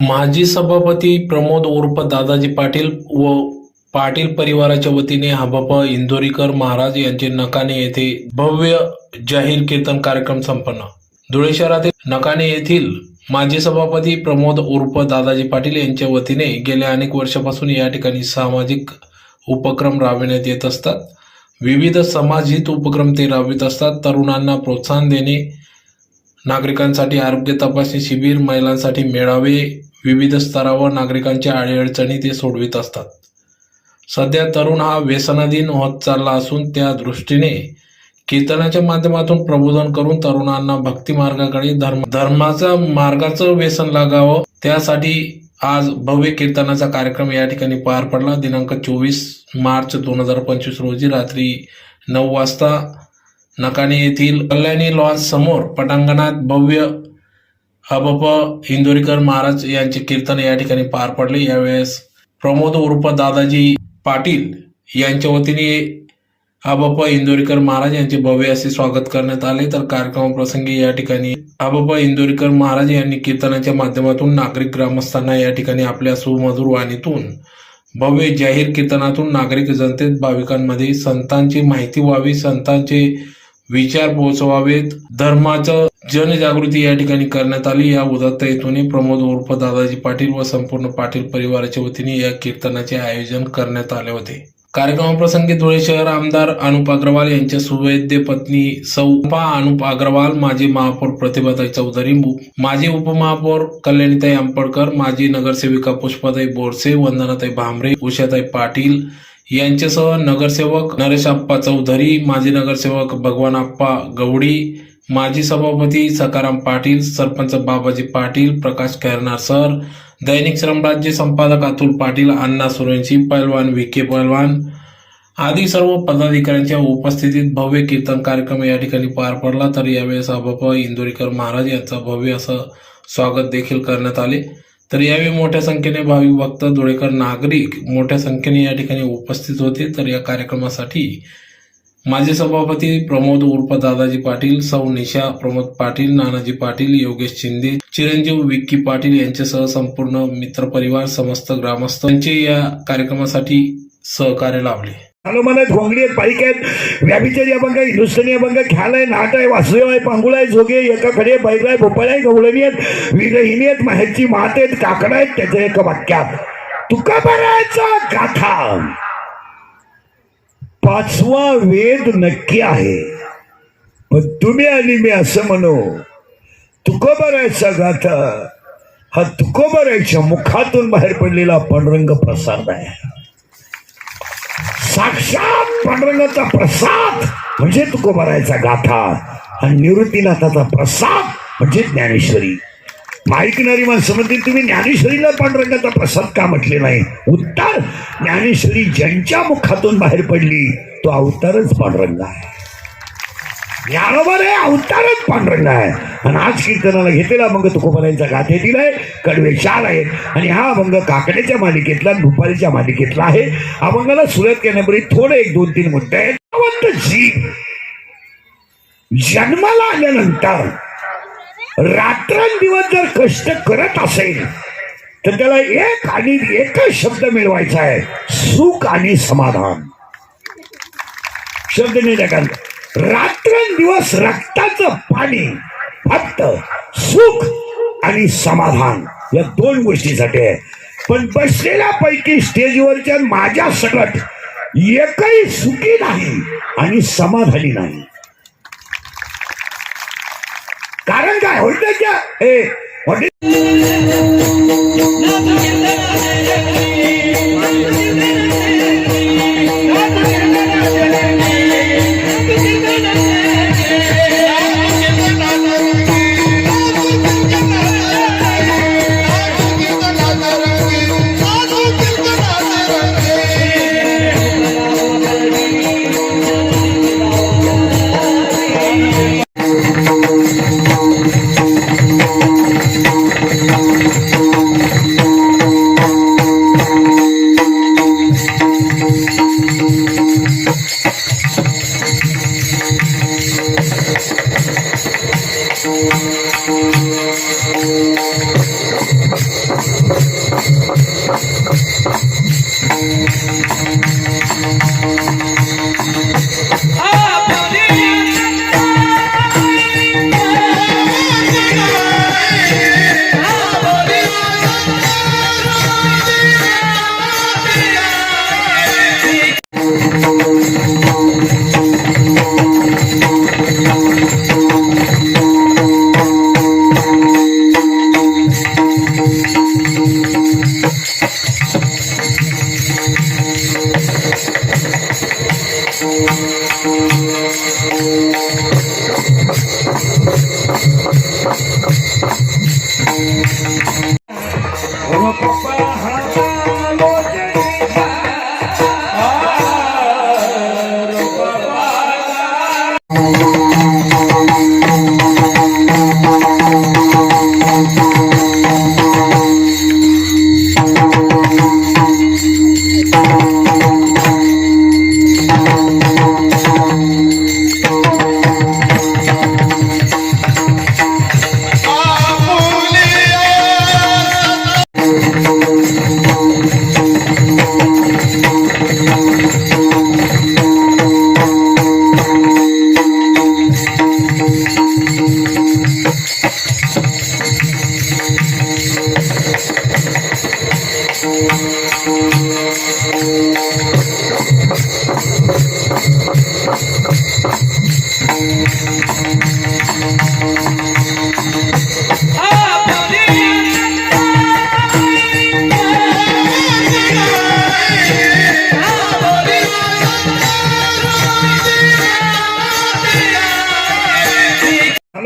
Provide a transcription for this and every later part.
माजी सभापती प्रमोद उर्फ दादाजी पाटील व पाटील परिवाराच्या वतीने हबप इंदोरीकर महाराज यांचे नकाने येथे भव्य जाहीर कीर्तन कार्यक्रम संपन्न. धुळे शहरातील नकाने येथील माजी सभापती प्रमोद उर्फ दादाजी पाटील यांच्या वतीने गेल्या अनेक वर्षापासून या ठिकाणी सामाजिक उपक्रम राबविण्यात येत असतात. विविध समाजहित उपक्रम ते राबवित असतात. तरुणांना प्रोत्साहन देणे नागरिकांसाठी आरोग्य तपासणी शिबिर महिलांसाठी मेळावे विविध स्तरावर नागरिकांच्या अडीअडचणी ते सोडवित असतात. सध्या तरुण हा व्यसनाधीन होत चालला असून त्या दृष्टीने कीर्तनाच्या माध्यमातून प्रबोधन करून तरुणांना भक्ती मार्गाकडे धर्म धर्माचा मार्गाचं व्यसन लागावं त्यासाठी आज भव्य कीर्तनाचा कार्यक्रम या ठिकाणी पार पडला. दिनांक चोवीस मार्च दोन हजार पंचवीस रोजी रात्री नऊ वाजता नकाने येथील कल्याणी लॉज समोर पटांगणात भव्य हबप इंदोरीकर महाराज यांचे कीर्तन या ठिकाणी पार पडले. यावेळेस प्रमोद उर्फ दादाजी पाटील यांच्या वतीने हबप इंदोरीकर महाराज यांचे भव्य असे स्वागत करण्यात आले. तर कार्यक्रमाप्रसंगी या ठिकाणी हबप इंदोरीकर महाराज यांनी कीर्तनाच्या माध्यमातून नागरिक ग्रामस्थांना या ठिकाणी आपल्या सुमधुर वाणीतून भव्य जाहीर कीर्तनातून नागरिक जनतेत भाविकांमध्ये संतांची माहिती व्हावी संतांचे विचार पोहोचवावेत धर्माचं जनजागृती या ठिकाणी करण्यात आली. या उदात्त हेतूने प्रमोद उर्फ दादाजी पाटील व संपूर्ण पाटील परिवाराच्या वतीने या कीर्तनाचे आयोजन करण्यात आले होते. कार्यक्रमाप्रसंगी धुळे शहर आमदार अनुप अग्रवाल यांच्या सुवैद्य पत्नी सौपा अनुप अग्रवाल माजी महापौर प्रतिभाताई चौधरी मु- माजी उपमहापौर कल्याणीताई आंबडकर माजी नगरसेविका पुष्पाताई बोरसे वंदनाताई भामरे उषाताई पाटील यांच्यासह नगरसेवक नरेश आप्पा चौधरी माजी नगरसेवक भगवान आप्पा गवडी माजी सभापती सकाराम पाटील सरपंच बाबाजी पाटील प्रकाश खैरनार सर दैनिक श्रमराज्य संपादक अतुल पाटील अण्णा सुरेंशी पैलवान विखे पैलवान आदी सर्व पदाधिकाऱ्यांच्या उपस्थितीत भव्य कीर्तन कार्यक्रम या ठिकाणी पार पडला. तर यावेळेस सभाप इंदोरीकर महाराज यांचा भव्य असं स्वागत देखील करण्यात आले. तर यावेळी मोठ्या संख्येने भाविक भक्त धुळेकर नागरिक मोठ्या संख्येने या ठिकाणी उपस्थित होते. तर या कार्यक्रमासाठी माजी सभापती प्रमोद उर्फ दादाजी पाटील सौ निशा प्रमोद पाटील नानाजी पाटील योगेश शिंदे चिरंजीव विक्की पाटील यांच्यासह संपूर्ण मित्रपरिवार समस्त ग्रामस्थ यांचे या कार्यक्रमासाठी सहकार्य लाभले. हनुमान आहेत घोंगडी आहेत पाईक आहेत व्याभिचारी अभंग आहे हिंदुस्थानी अभंग आहे, ख्याल आहे नाट आहे वासुदेव आहे पांगुळ आहे जोगे एका खडे बैल आहे भोपळ आहे गवळणी आहेत विरहिणी आहेत माहेरची मात आहेत काकडा आहेत त्याच्या एका वाक्यात तुका बरायचा गाथा. पाचवा वेद नक्की आहे. पण तुम्ही आणि मी असं म्हणू तुकोबरायचा गाथा हा तुकोबरायच्या मुखातून बाहेर पडलेला पांडुरंग प्रसाद आहे. साक्षात पांडुरंगाचा प्रसाद म्हणजे तुकोबारायचा गाथा. आणि निवृत्तीनाथाचा प्रसाद म्हणजे ज्ञानेश्वरी. ऐकणारी माणसं म्हणतील तुम्ही ज्ञानेश्वरीला पांडुरंगाचा प्रसाद का म्हटले नाही? उत्तर ज्ञानेश्वरी ज्यांच्या मुखातून बाहेर पडली तो अवतारच पांडुरंग आहे. ज्ञानोबर आहे अवतारच पांडुरंग आहे. आणि आज कीर्तनाला घेतलेला अभंग तुकोबारायांचा गाथेतील आहे कडवे चार आहेत. आणि हा अभंग काकड्याच्या मालिकेतला दुपारीच्या मालिकेतला आहे. अभंगाला सुरत करण्यापूर्वी थोडे एक दोन तीन मुद्दे आहेत जीव. जन्माला आल्यानंतर रात्रंदिवस जर कष्ट करत असेल तर त्याला एक आणि एकच शब्द मिळवायचा आहे सुख आणि समाधान. शब्द नाही रात्रंदिवस रक्ताचं पाणी फक्त सुख आणि समाधान या दोन गोष्टीसाठी आहे. पण बसलेल्या पैकी स्टेजवरच्या माझ्या सकट एकही सुखी नाही आणि समाधानी नाही. कारण काय? होईल क्या हे Papa.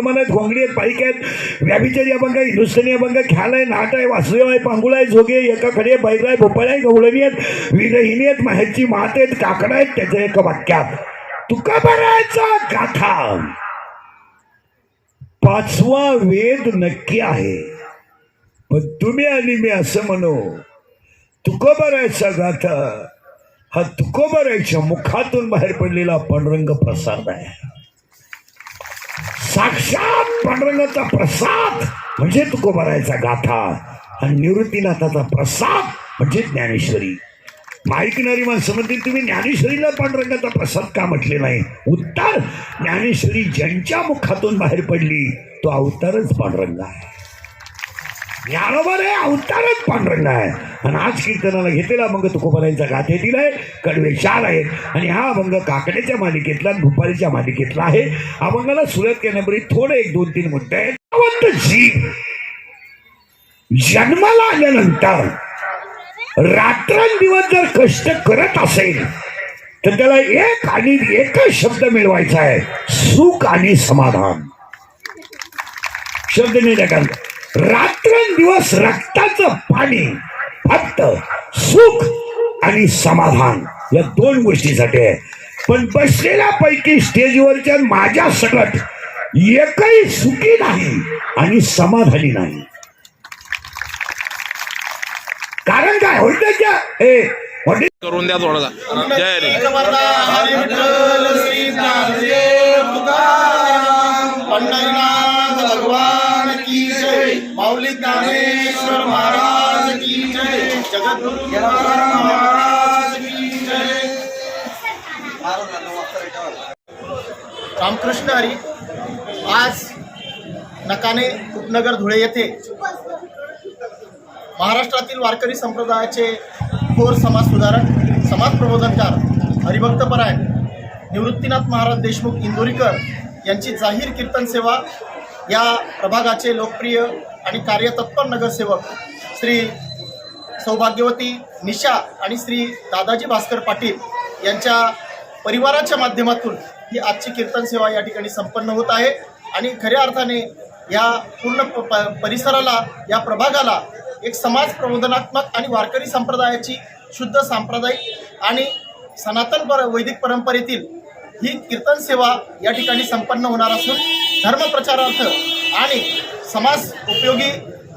प्रमाण आहेत घोंगडी आहेत पाईक आहेत. व्याभिचारी अभंग आहे हिंदुस्थानी अभंग आहे ख्याल आहे नाट आहे वासुदेव आहे पांगुळ आहे जोगे एका खडे बैल आहे भोपळ आहे गवळणी आहेत विरहिणी आहेत माहेरची मात आहेत काकडा आहेत त्याच्या एका वाक्यात तुका भरायचा गाथा. पाचवा वेद नक्की आहे. पण तुम्ही आणि मी असं म्हणू तुकोबरायचा गाथा हा तुकोबरायच्या मुखातून बाहेर पडलेला पांडुरंग प्रसाद आहे. साक्षात पांडुरंगाचा प्रसाद म्हणजे तुकोबारायचा गाथा. आणि निवृत्तीनाथाचा प्रसाद म्हणजे ज्ञानेश्वरी. ऐकणारी माणसं म्हणतील तुम्ही ज्ञानेश्वरीला पांडुरंगाचा प्रसाद का म्हटले नाही? उत्तर ज्ञानेश्वरी ज्यांच्या मुखातून बाहेर पडली तो अवतारच पांडुरंग आहे. ज्ञानोबर आहे अवतारच पांडुरंग आहे. आणि आज कीर्तनाला घेतलेला अभंग तुकोबरायांचा गाथेतील आहे कडवे चार आहेत. आणि हा अभंग काकड्याच्या मालिकेतला दुपारीच्या मालिकेतला आहे. अभंगाला सुरत केल्यापूर्वी थोडे एक दोन तीन मुद्दे आहेत. जीव जन्माला आल्यानंतर रात्रंदिवस जर कष्ट करत असेल तर त्याला एक आणि एकच शब्द मिळवायचा आहे सुख आणि समाधान. शब्द नाही टाकायचा रात्रंदिवस रक्ताचं पाणी फक्त सुख आणि समाधान या दोन गोष्टीसाठी आहे. पण बसलेल्या पैकी स्टेजवरच्या माझ्या सकट एकही सुखी नाही आणि समाधानी नाही. कारण काय? होईल करून द्या थोडासा. जय रे. माऊली ज्ञानेश्वर महाराज की जय। जगद्गुरु महाराज की जय। रामकृष्ण हरी आज नकाने उपनगर धुळे येथे महाराष्ट्रातील वारकरी संप्रदायाचे थोर समाज सुधारक समाज प्रबोधनकार हरिभक्तपरायण निवृत्तीनाथ महाराज देशमुख इंदोरीकर यांची जाहीर कीर्तन सेवा या प्रभागाचे लोकप्रिय आणि कार्यतत्पर नगरसेवक श्री सौभाग्यवती निशा आणि श्री दादाजी भास्कर पाटील यांच्या परिवाराच्या माध्यमातून ही आजची कीर्तन सेवा या ठिकाणी संपन्न होत आहे. आणि खऱ्या अर्थाने या पूर्ण प- प- परिसराला या प्रभागाला एक समाज प्रबोधनात्मक आणि वारकरी संप्रदायाची शुद्ध सांप्रदायिक आणि सनातन पर वैदिक परंपरेतील ही कीर्तन सेवा या ठिकाणी संपन्न होणार असून धर्मप्रचारार्थ आणि समाज उपयोगी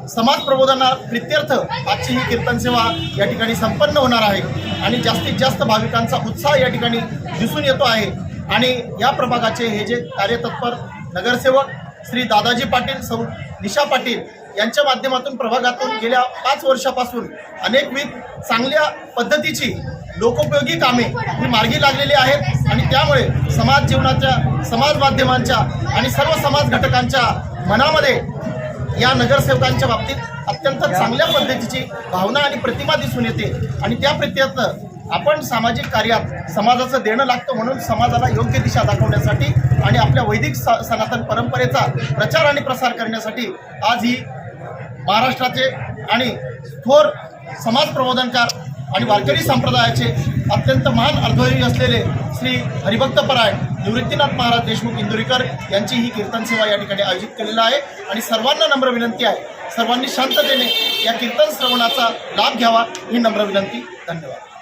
समाज प्रबोधना प्रित्यर्थ आजची ही कीर्तन सेवा या ठिकाणी संपन्न होणार आहे. आणि जास्तीत जास्त भाविकांचा उत्साह या ठिकाणी दिसून येतो आहे. आणि या प्रभागाचे हे जे कार्यतत्पर नगरसेवक श्री दादाजी पाटील सौ निशा पाटील यांच्या माध्यमातून प्रभागातून गेल्या पाच वर्षापासून अनेकविध चांगल्या पद्धतीची लोकोपयोगी कामे ही मार्गी लागलेली आहेत. आणि त्यामुळे समाज जीवनाच्या समाज माध्यमांच्या आणि सर्व समाज घटकांच्या मनामध्ये या नगरसेवकांच्या बाबतीत अत्यंत चांगल्या पद्धतीची भावना आणि प्रतिमा दिसून येते. आणि त्या प्रित्यर्थ आपण सामाजिक कार्यात समाजाचं देणं लागतं म्हणून समाजाला योग्य दिशा दाखवण्यासाठी आणि आपल्या वैदिक स- सनातन परंपरेचा प्रचार आणि प्रसार करण्यासाठी आज ही महाराष्ट्राचे आणि थोर समाज प्रबोधनकार आणि वारकरी संप्रदायाचे अत्यंत महान अनुभवी असलेले श्री हरिभक्तपरायण निवृत्तीनाथ महाराज देशमुख इंदुरीकर यांची ही कीर्तन सेवा या ठिकाणी आयोजित केलेला आहे. आणि सर्वांना नम्र विनंती आहे. सर्वांनी शांततेने या कीर्तन श्रवणाचा लाभ घ्यावा ही नम्र विनंती. धन्यवाद.